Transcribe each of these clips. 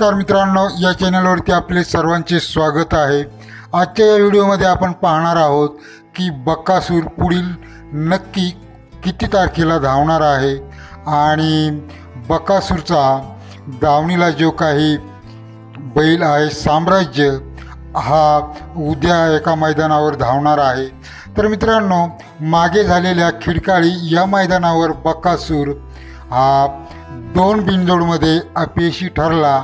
नमस्कार मित्रांनो या चॅनलवरती आपले सर्वांचे स्वागत आहे. आजच्या या व्हिडिओमध्ये आपण पाहणार आहोत की बक्कासूर पुढील नक्की किती तारखेला धावणार आहे आणि बक्कासूरचा धावणीला जो काही बैल आहे साम्राज्य हा उद्या एका मैदानावर धावणार आहे. तर मित्रांनो मागे झालेल्या खिडकाळी या मैदानावर बक्कासूर हा दोन बिनजोडमध्ये अपयशी ठरला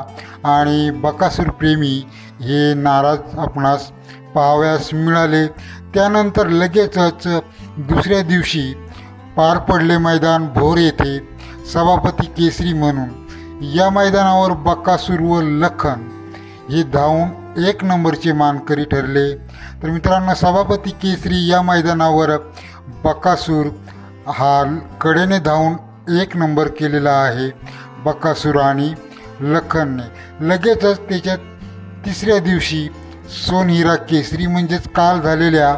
आणि बकासूर प्रेमी हे नाराज आपणास पाहावयास मिळाले. त्यानंतर लगेचच दुसऱ्या दिवशी पार पडले मैदान भोर येथे सभापती केसरी म्हणून. या मैदानावर बकासूर व लखन हे धावून एक नंबरचे मानकरी ठरले. तर मित्रांनो सभापती केसरी या मैदानावर बकासूर हा कडेने धावून एक नंबर केलेला आहे. बकासूर आणि लखनने. लगेचच त्याच्या तिसऱ्या दिवशी सोनहिरा केसरी म्हणजेच काल झालेल्या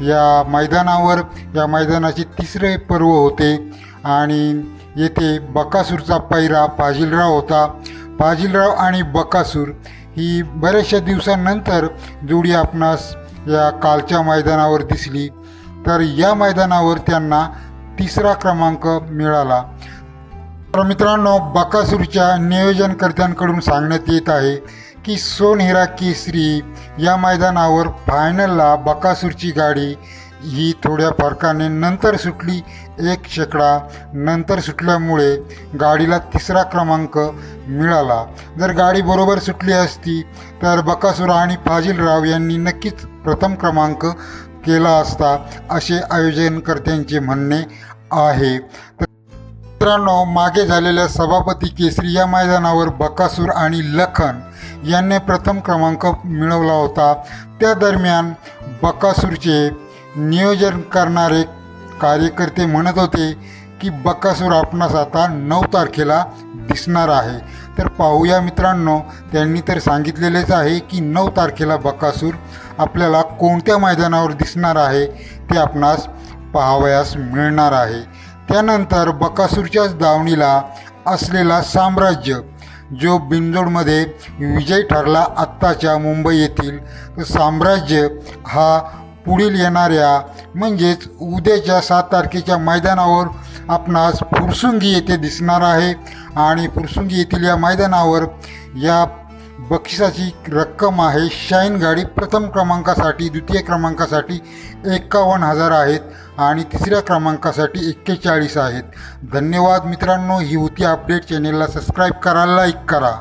या मैदानावर या मैदानाचे तिसरे पर्व होते आणि येथे बकासूरचा पैरा पाजीलराव होता. पाजीलराव आणि बकासूर ही बऱ्याचशा दिवसांनंतर जोडी आपणास या कालच्या मैदानावर दिसली. तर या मैदानावर त्यांना तिसरा क्रमांक मिळाला. तर मित्रांनो बकासूरच्या नियोजनकर्त्यांकडून सांगण्यात येत आहे की सोन हिरा केसरी या मैदानावर फायनलला बकासूरची गाडी ही थोड्या फरकाने नंतर सुटली एक शेकडा नंतर सुटल्यामुळे गाडीला तिसरा क्रमांक मिळाला. जर गाडी बरोबर सुटली असती तर बकासुरा आणि फाजिलराव यांनी नक्कीच प्रथम क्रमांक केला असता असे आयोजनकर्त्यांचे म्हणणे आहे. तर मित्रांनो मागे झालेल्या सभापती केसरी या मैदानावर बकासूर आणि लखन यांनी प्रथम क्रमांक मिळवला होता. त्या दरम्यान बकासूरचे नियोजन करणारे कार्यकर्ते म्हणत होते की बकासूर आपणास आता नऊ तारखेला दिसणार आहे. तर पाहूया मित्रांनो त्यांनी तर सांगितलेलेच आहे की नऊ तारखेला बकासूर आपल्याला कोणत्या मैदानावर दिसणार आहे ते आपणास पाहावयास मिळणार आहे. त्यानंतर बकासूरच्याच दावणीला असलेला साम्राज्य जो बिनजोडमध्ये विजय ठरला आत्ताच्या मुंबई येथील तर साम्राज्य हा पुढील येणाऱ्या म्हणजेच उद्याच्या सात तारखेच्या मैदानावर आपणास फुरसुंगी येथे दिसणार आहे. आणि फुरसुंगी येथील या मैदानावर या बक्षिसाची रक्कम आहे. शाईन गाडी प्रथम क्रमांकासाठी द्वितीय क्रमांकासाठी एक्कावन्न हजार आहेत आणि तिसऱ्या क्रमांकासाठी एक्केचाळीस आहेत. धन्यवाद मित्रांनो. ही होती अपडेट चॅनेलला सबस्क्राईब करा लाईक करा.